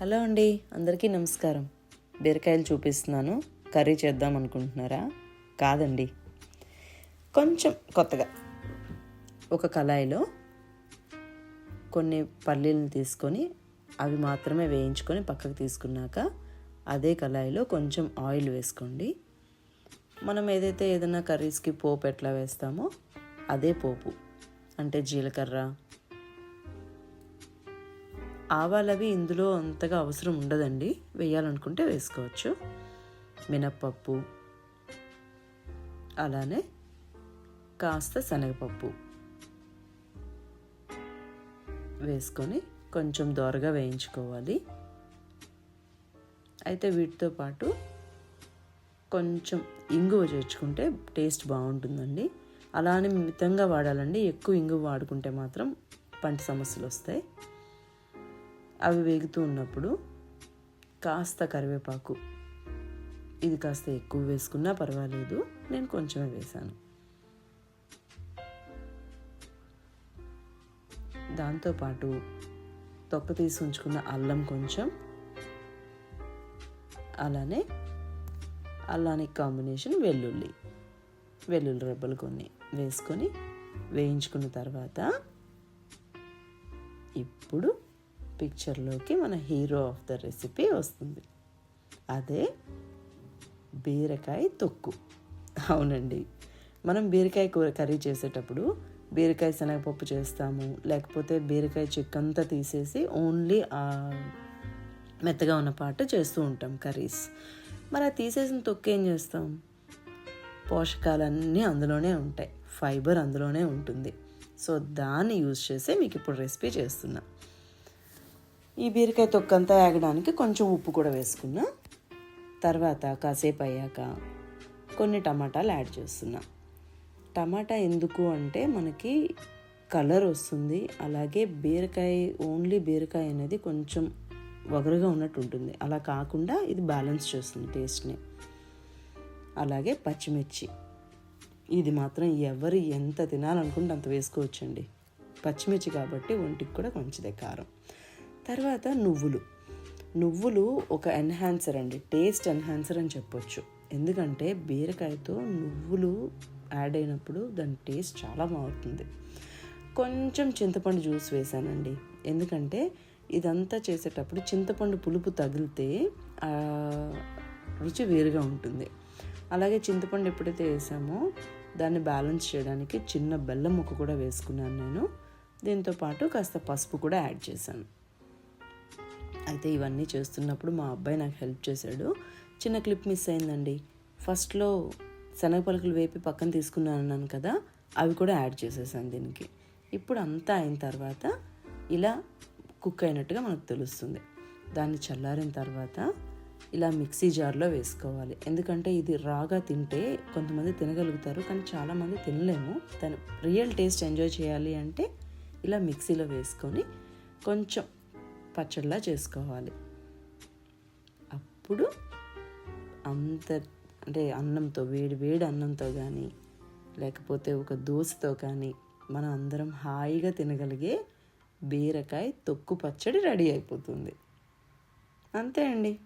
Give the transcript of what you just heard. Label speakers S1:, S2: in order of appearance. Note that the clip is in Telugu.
S1: హలో అండి అందరికీ నమస్కారం. బీరకాయలు చూపిస్తున్నాను. కర్రీ చేద్దాం అనుకుంటున్నారా? కాదండి. కొంచెం కొత్తగా ఒక కళాయిలో కొన్ని పల్లీలను తీసుకొని అవి మాత్రమే వేయించుకొని పక్కకు తీసుకున్నాక అదే కళాయిలో కొంచెం ఆయిల్ వేసుకోండి. మనం ఏదైతే ఏదైనా కర్రీస్కి పోపు ఎట్లా వేస్తామో అదే పోపు. అంటే జీలకర్ర ఆవాలవి ఇందులో అంతగా అవసరం ఉండదండి. వేయాలనుకుంటే వేసుకోవచ్చు. మినప్పప్పు అలానే కాస్త శనగపప్పు వేసుకొని కొంచెం దోరగా వేయించుకోవాలి. అయితే వీటితో పాటు కొంచెం ఇంగువ చేర్చుకుంటే టేస్ట్ బాగుంటుందండి. అలానే మితంగా వాడాలండి. ఎక్కువ ఇంగువ వాడుకుంటే మాత్రం పంటి సమస్యలు వస్తాయి. అవి వేగుతూ ఉన్నప్పుడు కాస్త కరివేపాకు. ఇది కాస్త ఎక్కువ వేసుకున్నా పర్వాలేదు నేను కొంచెమే వేశాను. దాంతోపాటు తొక్క తీసి ఉంచుకున్న అల్లం కొంచెం అలానే అల్లానికి కాంబినేషన్ వెల్లుల్లి వెల్లుల్లి రెబ్బలు కొన్ని వేసుకొని వేయించుకున్న తర్వాత ఇప్పుడు పిక్చర్లోకి మన హీరో ఆఫ్ ద రెసిపీ వస్తుంది. అదే బీరకాయ తొక్కు. అవునండి. మనం బీరకాయ కూర కర్రీ చేసేటప్పుడు బీరకాయ శనగపప్పు చేస్తాము లేకపోతే బీరకాయ చిక్కంతా తీసేసి ఓన్లీ మెత్తగా ఉన్న పాట చేస్తూ ఉంటాం కర్రీస్. మరి ఆ తీసేసిన తొక్కు ఏం చేస్తాం? పోషకాలన్నీ అందులోనే ఉంటాయి. ఫైబర్ అందులోనే ఉంటుంది. సో దాన్ని యూజ్ చేసి మీకు ఇప్పుడు రెసిపీ చేస్తున్నా. ఈ బీరకాయ తొక్కంతా ఆగడానికి కొంచెం ఉప్పు కూడా వేసుకున్నా. తర్వాత కాసేపు అయ్యాక కొన్ని టమాటాలు యాడ్ చేస్తున్నా. టమాటా ఎందుకు అంటే మనకి కలర్ వస్తుంది. అలాగే బీరకాయ ఓన్లీ బీరకాయ అనేది కొంచెం వగరుగా ఉన్నట్టు ఉంటుంది. అలా కాకుండా ఇది బ్యాలెన్స్ చేస్తుంది టేస్ట్ని. అలాగే పచ్చిమిర్చి. ఇది మాత్రం ఎవరు ఎంత తినాలనుకుంటే అంత వేసుకోవచ్చండి. పచ్చిమిర్చి కాబట్టి ఒంటికి కూడా మంచిదే కారం. తర్వాత నువ్వులు. నువ్వులు ఒక ఎన్హాన్సర్ అండి. టేస్ట్ ఎన్హాన్సర్ అని చెప్పొచ్చు. ఎందుకంటే బీరకాయతో నువ్వులు యాడ్ అయినప్పుడు దాని టేస్ట్ చాలా బాగుంటుంది. కొంచెం చింతపండు జ్యూస్ వేసానండి. ఎందుకంటే ఇదంతా చేసేటప్పుడు చింతపండు పులుపు తగిలితే రుచి వేరుగా ఉంటుంది. అలాగే చింతపండు ఎప్పుడైతే వేసామో దాన్ని బ్యాలెన్స్ చేయడానికి చిన్న బెల్లం ముక్క కూడా వేసుకున్నాను నేను. దీంతో పాటు కాస్త పసుపు కూడా యాడ్ చేశాను. అయితే ఇవన్నీ చేస్తున్నప్పుడు మా అబ్బాయి నాకు హెల్ప్ చేశాడు. చిన్న క్లిప్ మిస్ అయిందండి. ఫస్ట్లో శనగ పలుకులు వేపి పక్కన తీసుకున్నాను అన్నాను కదా అవి కూడా యాడ్ చేసేసాను దీనికి. ఇప్పుడు అంతా అయిన తర్వాత ఇలా కుక్ అయినట్టుగా మనకు తెలుస్తుంది. దాన్ని చల్లారిన తర్వాత ఇలా మిక్సీ జార్లో వేసుకోవాలి. ఎందుకంటే ఇది రాగా తింటే కొంతమంది తినగలుగుతారు కానీ చాలామంది తినలేము. దాని రియల్ టేస్ట్ ఎంజాయ్ చేయాలి అంటే ఇలా మిక్సీలో వేసుకొని కొంచెం పచ్చడిలా చేసుకోవాలి. అప్పుడు అంత అంటే అన్నంతో వేడి వేడి అన్నంతో కానీ లేకపోతే ఒక దోశతో కానీ మనం అందరం హాయిగా తినగలిగే బీరకాయ తొక్కు పచ్చడి రెడీ అయిపోతుంది. అంతే అండి.